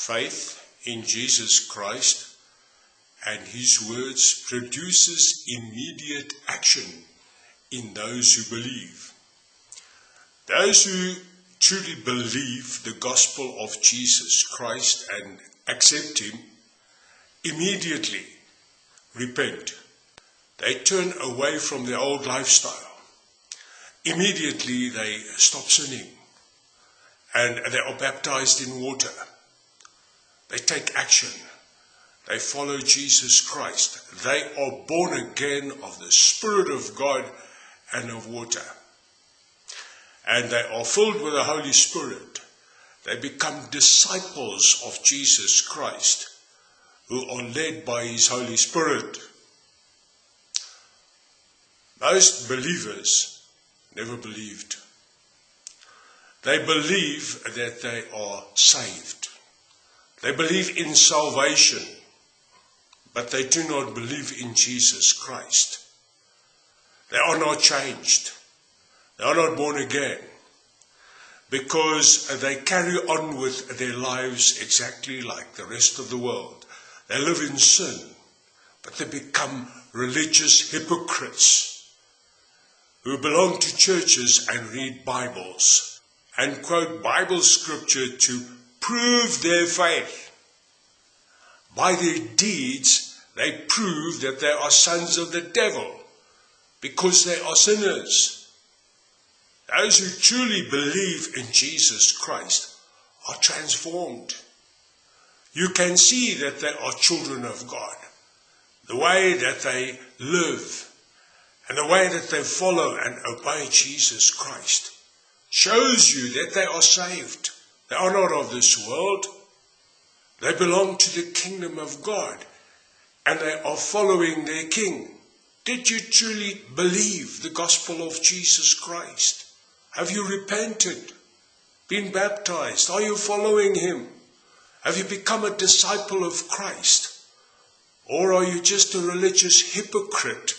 Faith in Jesus Christ and his words produces immediate action in those who believe. Those who truly believe the gospel of Jesus Christ and accept him immediately repent. They turn away from their old lifestyle. Immediately they stop sinning and they are baptized in water. They take action. They follow Jesus Christ. They are born again of the Spirit of God and of water. And they are filled with the Holy Spirit. They become disciples of Jesus Christ who are led by His Holy Spirit. Most believers never believed. They believe that they are saved. They believe in salvation, but they do not believe in Jesus Christ. They are not changed. They are not born again because they carry on with their lives exactly like the rest of the world. They live in sin, but they become religious hypocrites who belong to churches and read Bibles and quote Bible scripture to prove their faith. By their deeds, they prove that they are sons of the devil because they are sinners. Those who truly believe in Jesus Christ are transformed. You can see that they are children of God. The way that they live and the way that they follow and obey Jesus Christ shows you that they are saved. They are not of this world. They belong to the kingdom of God and they are following their king. Did you truly believe the gospel of Jesus Christ? Have you repented? Been baptized? Are you following him? Have you become a disciple of Christ? Or are you just a religious hypocrite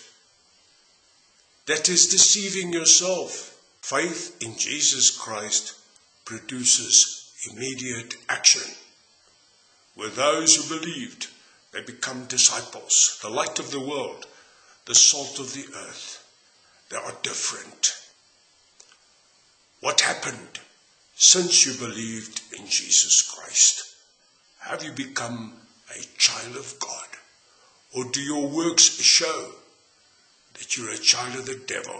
that is deceiving yourself? Faith in Jesus Christ produces immediate action. With those who believed, they become disciples, the light of the world, the salt of the earth. They are different. What happened since you believed in Jesus Christ? Have you become a child of God? Or do your works show that you're a child of the devil?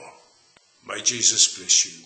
May Jesus bless you.